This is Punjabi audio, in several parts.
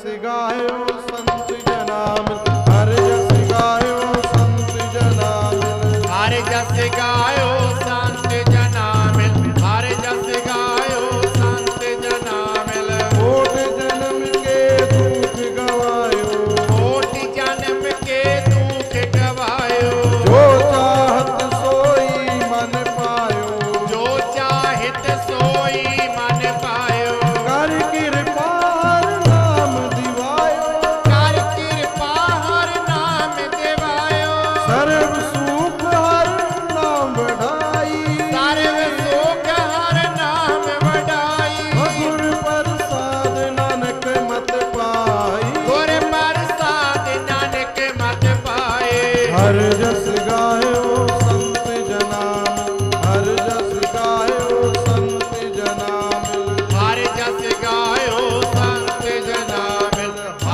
ਜਸ ਗਾਇਓ ਸੰਤ ਜਨਾਮ ਹਰ ਜਸ ਗਾਇਓ ਸੰਤ ਜਨਾਮ ਹਰ ਜਸ ਗਾਇਓ ਸੰਤ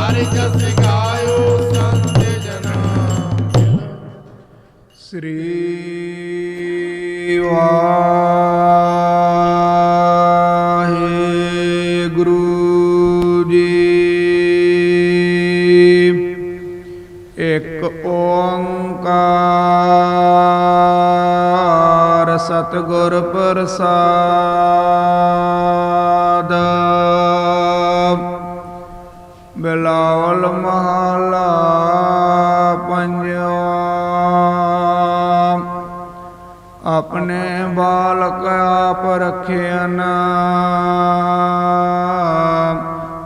ਹਰ ਜਸ ਗਾਇਓ ਸੰਤ ਜਨਾ। ਸ੍ਰੀ ਵਾਹਿਗੁਰੂ ਜੀ। ਇੱਕ ਓੰਕਾਰ ਸਤਿਗੁਰ ਪ੍ਰਸਾਦ। ਬਿਲਾਵਲ ਮਹਲਾ ਪੰਜਵਾ ਆਪਣੇ ਬਾਲਕ ਆਪ ਰਖਿਆਨ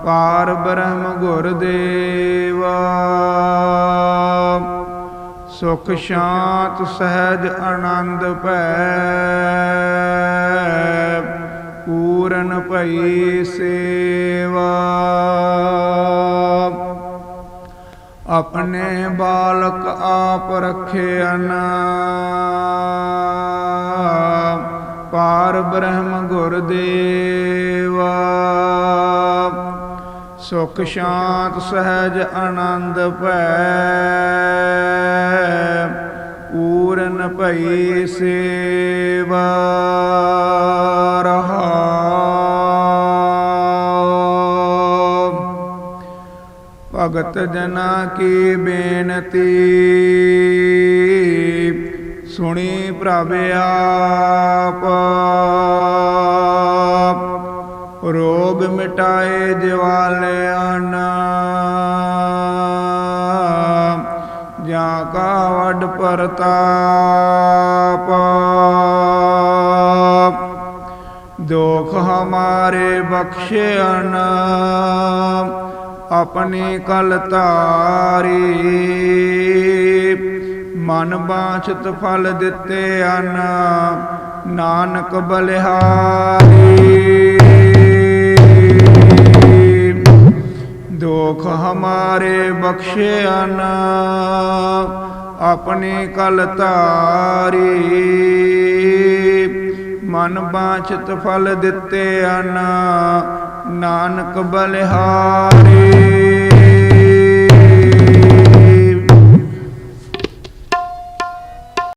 ਪਾਰ ਬ੍ਰਹਮ ਗੁਰਦੇਵ। ਸੁਖ ਸ਼ਾਂਤ ਸਹਿਜ ਆਨੰਦ ਭੈ। ਪੂਰਨ ਭਈ ਸੇਵਾ। ਆਪਣੇ ਬਾਲਕ ਆਪ ਰਖਿਆਨ ਪਾਰ ਬ੍ਰਹਮ ਗੁਰ ਦੇਵਾ। ਸੁਖ ਸ਼ਾਂਤ ਸਹਿਜ ਆਨੰਦ ਭੈ। ਪੂਰਨ ਭਈ ਸੇਵਾ। ਰਹਾ ਭਗਤ ਜਨਾ ਕੀ ਬੇਨਤੀ? ਸੁਣੀ ਪ੍ਰਭ ਆਪ। ਰੋਗ ਮਿਟਾਏ ਜਿਵਾਲਿਆਂ ਜਾਂ ਕਾ ਵੱਡ ਪ੍ਰਤਾਪ। ਦੁਖ ਹਮਾਰੇ ਬਖਸ਼ਿਆਨ ਆਪਣੀ ਕਲ ਧਾਰੀ। ਮਨ ਬਾਛਤ ਫਲ ਦਿੱਤੇ ਹਨ, ਨਾਨਕ ਬਲਿਹਾਰੀ। ਦੁਖ ਹਮਾਰੇ ਬਖਸ਼ਿਆਨ ਆਪਣੀ ਕਲ ਧਾਰੀ। ਮਨ ਬਾਛਤ ਫਲ ਦਿੱਤੇ ਹਨ ਨਾਨਕ ਬਲਿਹਾਰੀ।